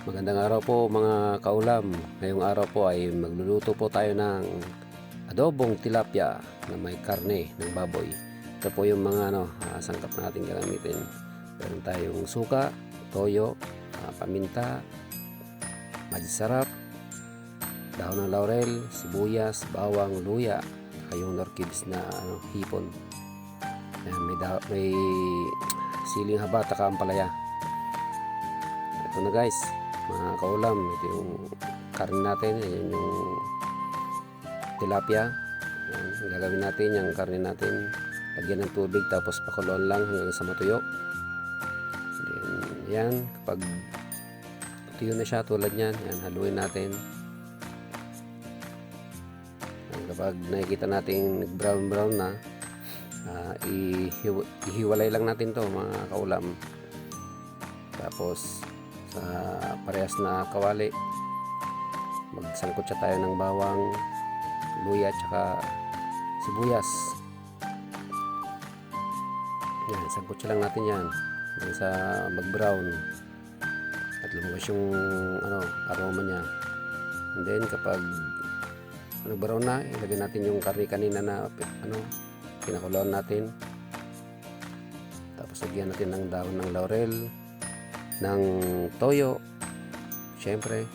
Magandang araw po mga kaulam. Ngayong araw po ay magluluto po tayo ng adobong tilapia na may karne ng baboy. Ito po yung mga ano, ah, sangkap natin gagamitin. Meron tayong suka, toyo, ah, paminta, sarap, dahon ng laurel, sibuyas, bawang, luya, saka yung nor cubes na ano, hipon. May, da- may siling haba at ampalaya. Ito na guys, mga kaulam, ito yung karne natin, ayan yung tilapia. Ang gagawin natin yung karne natin, lagyan ng tubig tapos pakuloan lang hanggang sa matuyo. Then, yan, kapag tuyo na siya tulad yan, yan, haluin natin. Ayan, kapag nakikita natin brown brown na, ihiw- ihiwalay lang natin to mga kaulam. Tapos, parehas na kawali. Magsangkot siya tayo ng bawang luya at sibuyas. Yan sangkot siya lang natin yan. Hanggang sa mag brown at lumabas yung ano aroma niya. And then kapag ano brown na ilagay natin yung karne kanina na ano pinakuluan natin. Tapos lagyan natin ng dahon ng laurel ng toyo syempre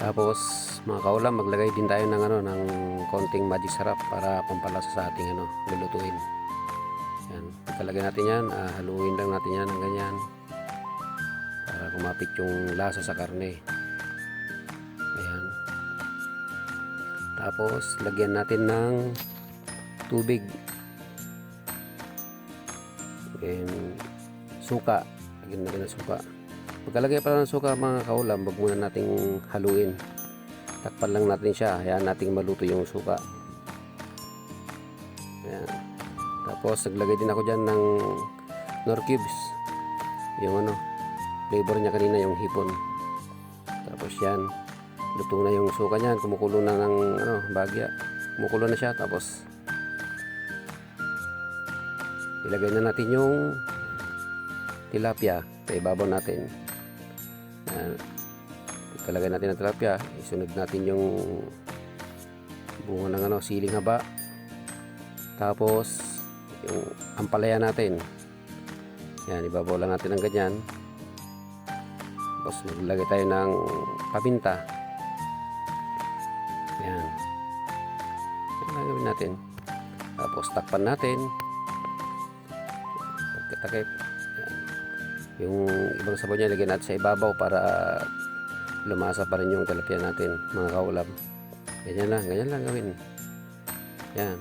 tapos mga kaulam maglagay din tayo ng ano ng konting magic sarap para pampalasa sa ating ano lulutuin. Yan. Pagkalagay natin yan ah, haluin lang natin yan ng ganyan para kumapit yung lasa sa karne. Ayan. Tapos lagyan natin ng tubig. And suka. Lagyan natin ng suka. Pagkalagay pala ng suka mga kaulam wag muna nating haluin. Takpan lang natin siya. Hayaan nating maluto yung suka. Ayan. tapos naglagay din ako dyan ng nor cubes. Yung ano flavor niya kanina yung hipon. Tapos yan luto na yung suka niyan. Kumukulo na ng ano bagya. Kumukulo na siya tapos ilagay na natin yung tilapia sa ibabaw natin. Yan. pagkalagay natin ng tilapia isunod natin yung bunga ng ano, siling haba. Tapos yung ampalaya natin. Yan ibabaw lang natin ng ganyan. Tapos maglagay tayo ng paminta yan. Yan ang natin. Tapos takpan natin. Pagkatakip. Yung ibang sabaw niya lagyan natin sa ibabaw para lumasa pa rin yung tilapia natin mga kaulab. Ganyan lang, ganyan lang gawin. Yan.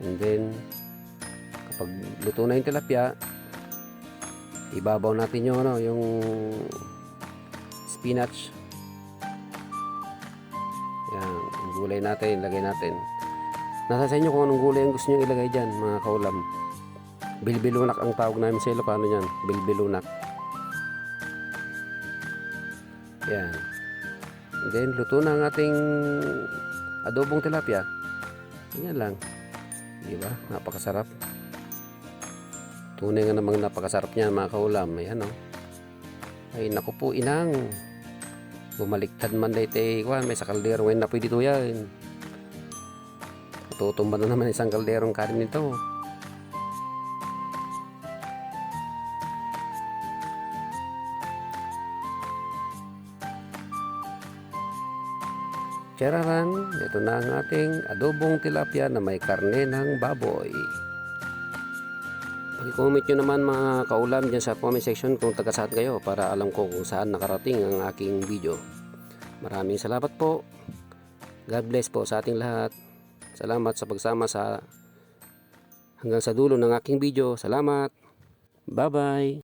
And then kapag luto na yung tilapia ibabaw natin yung ano yung spinach. Yan yung gulay natin lagay natin. Nasa sa inyo kung anong gulay ang gusto nyo ilagay dyan, mga kaulam. Bilbilunak ang tawag namin sa Ilocano yan. Bilbilunak. Yan. And then, luto na ang ating adobong tilapia. Ganyan lang. Di ba? Napakasarap. Tunay nga namang napakasarap niyan, mga kaulam. Ayan, oh. Ay, naku po, inang. Bumaliktad man day tay, may sa kaldero ngayon na pwede to yan. Tutumba na naman isang kalderong kanin nito. Chararan, ito na ang ating adobong tilapia na may karne ng baboy. Pag-comment nyo naman mga kaulam dyan sa comment section kung taga saan kayo para alam ko kung saan nakarating ang aking video. Maraming salamat po. God bless po sa ating lahat. Salamat sa pagsama sa hanggang sa dulo ng aking video. Salamat. Bye-bye.